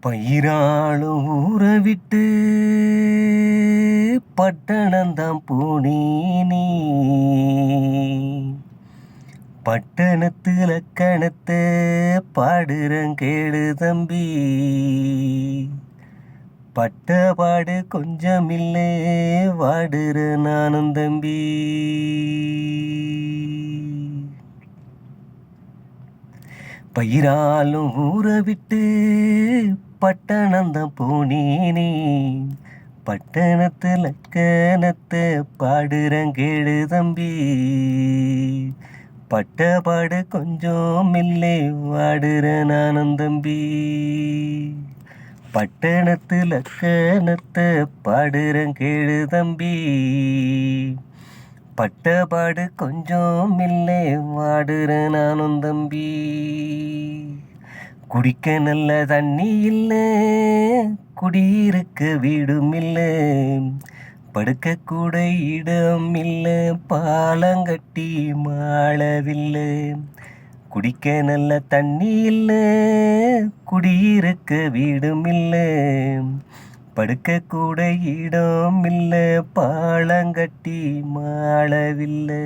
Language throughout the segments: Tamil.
பயிராளும் ஊரை விட்டு பட்டணந்தான் போனீனி பட்டணத்து இலக்கணத்தை பாடுறேன் கேடு தம்பி. பட்ட பாடு கொஞ்சமில்லை வாடுற நானும் தம்பி. பயிராலும் ஊரை விட்டு பட்டணந்தான் போனேனே பட்டணத்து கணத்தை பாடுறேன் கேடு தம்பி. பட்ட பாடு கொஞ்சம் இல்லை வாடுற நானும் தம்பி. பட்டணத்துல கணத்தை பாடுறேன் கேடு தம்பி. பட்டபாடு கொஞ்சம் இல்லை வாடுற நானும் தம்பி. குடிக்க நல்ல தண்ணி இல்லை குடியிருக்க வீடும் இல்லை படுக்க கூட இடம் இல்லை பாலங்கட்டி மாளவில்லை. குடிக்க நல்ல தண்ணி இல்லை குடியிருக்க வீடும் இல்லை படுக்க கூட இடம் இல்லை பாலங்கட்டி மாளவில்லை.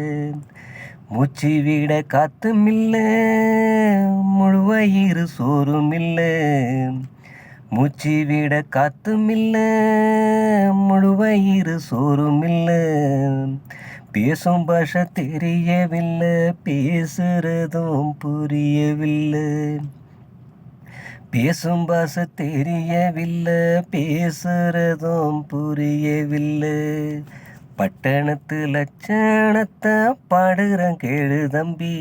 மூச்சு விட காத்தும் இல்லை முழுவயிறு சோறும் இல்லை மூச்சு விட காத்தும் இல்லை முழுவயிறு சோறும் இல்லை பேசும் பாஷை தெரியவில்லை பேசுறதும் புரியவில்லை. பேசும் பாச தெரியவில்லை பேசுறதும் புரியவில்லை. பட்டணத்து லட்சணத்தை பாடுறேன் கேளு தம்பி.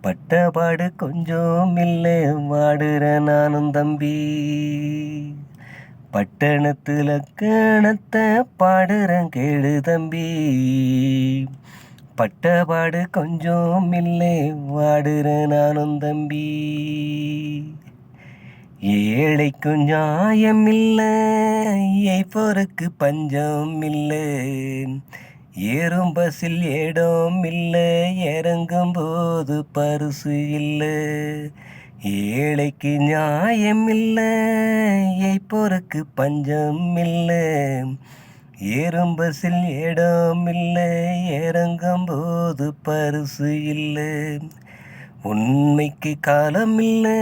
பட்ட பாடு கொஞ்சம் இல்லை வாடுற நானும் தம்பி. பட்டணத்து லக்கணத்தை பாடுறேன் கேளு தம்பி. பட்டபாடு கொஞ்சம் இல்லை வாடுற நானும் தம்பி. ஏழைக்கும் நியாயம் இல்லை பொறுக்கு பஞ்சம் இல்லை ஏறும் பஸ்ஸில் இடம் இல்லை இறங்கும் போது பரிசு இல்லை. ஏழைக்கு நியாயம் இல்லை பொறுக்கு பஞ்சம் இல்லை ஏறும் பஸ்ஸில் இடம் இல்லை இறங்கும் போது பரிசு இல்லை. உண்மைக்கு காலம் இல்லை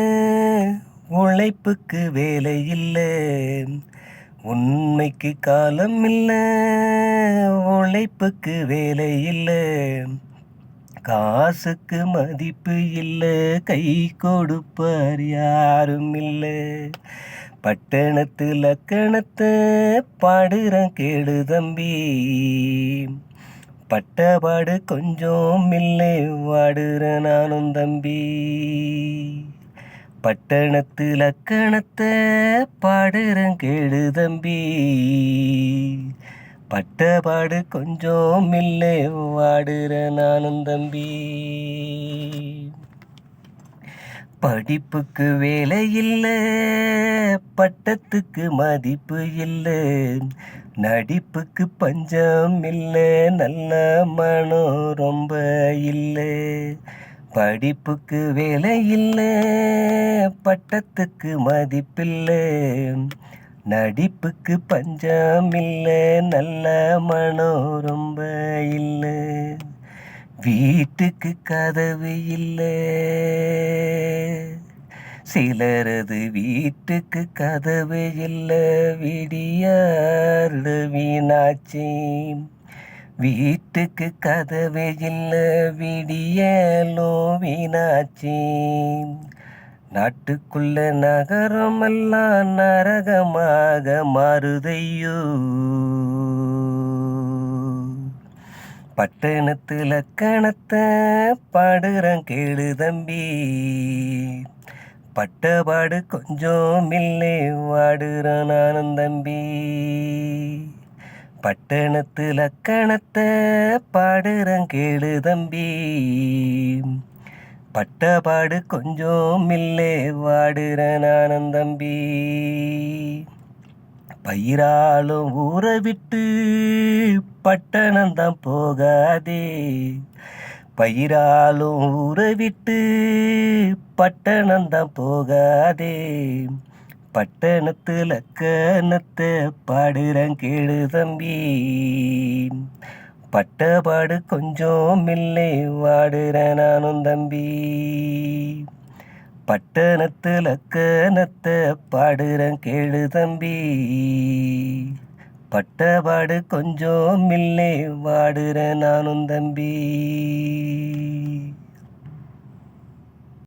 உழைப்புக்கு வேலை இல்லை. உண்மைக்கு காலம் இல்லை. உழைப்புக்கு வேலை இல்லை. காசுக்கு மதிப்பு இல்லை. கை கொடுப்பார் யாரும் இல்லை. பட்டணத்து லக்கணத்தை பாடுறேன் கேடு தம்பி. பட்டபாடு கொஞ்சம் இல்லை வாடுற நானும் தம்பி. பட்டணத்து லக்கணத்தை பாடுறேன் கேடு தம்பி. பட்டபாடு கொஞ்சம் இல்லை வாடுற நானும் தம்பி. படிப்புக்கு வேலை இல்லை பட்டத்துக்கு மதிப்பு இல்லை. நடிப்புக்கு பஞ்சம் இல்லை நல்ல மனம் ரொம்ப இல்லை. படிப்புக்கு வேலை இல்லை பட்டத்துக்கு மதிப்பில்லை. நடிப்புக்கு பஞ்சம் இல்லை நல்ல மனம் ரொம்ப இல்லை. வீட்டுக்கு கதவு இல்லை. சிலரது வீட்டுக்கு கதவு இல்லை. விடியாறு வீணாச்சி வீட்டுக்கு கதவு இல்லை விடியலோ வீணாச்சி நாட்டுக்குள்ள நகரமெல்லாம் நரகமாக மாறுதையோ. பட்டணத்துல கணத்தை பாடுறேன் கேளு தம்பி. பட்டபாடு கொஞ்சம் இல்லை வாடுறான் நானும் தம்பி. பட்டணத்து லக்கணத்தை பாடுறேன் கேளு தம்பி. பட்டபாடு கொஞ்சம் இல்லே வாடுறேன் நானும் தம்பி. பயிராலும் ஊரை விட்டு பட்டணம்தான் போகாதே. பயிராலும் ஊரை விட்டு பட்டணம்தான் போகாதே. பட்டணத்து லக்கணத்தை பாடுறேன் கேடு தம்பி. பட்டபாடு கொஞ்சம் இல்லை வாடுறேன் நானும் தம்பி. பட்டணத்து லக்கணத்தை பாடுறேன் கேடு தம்பி. பட்டபாடு கொஞ்சம் இல்லை வாடுறேன் நானும் தம்பி.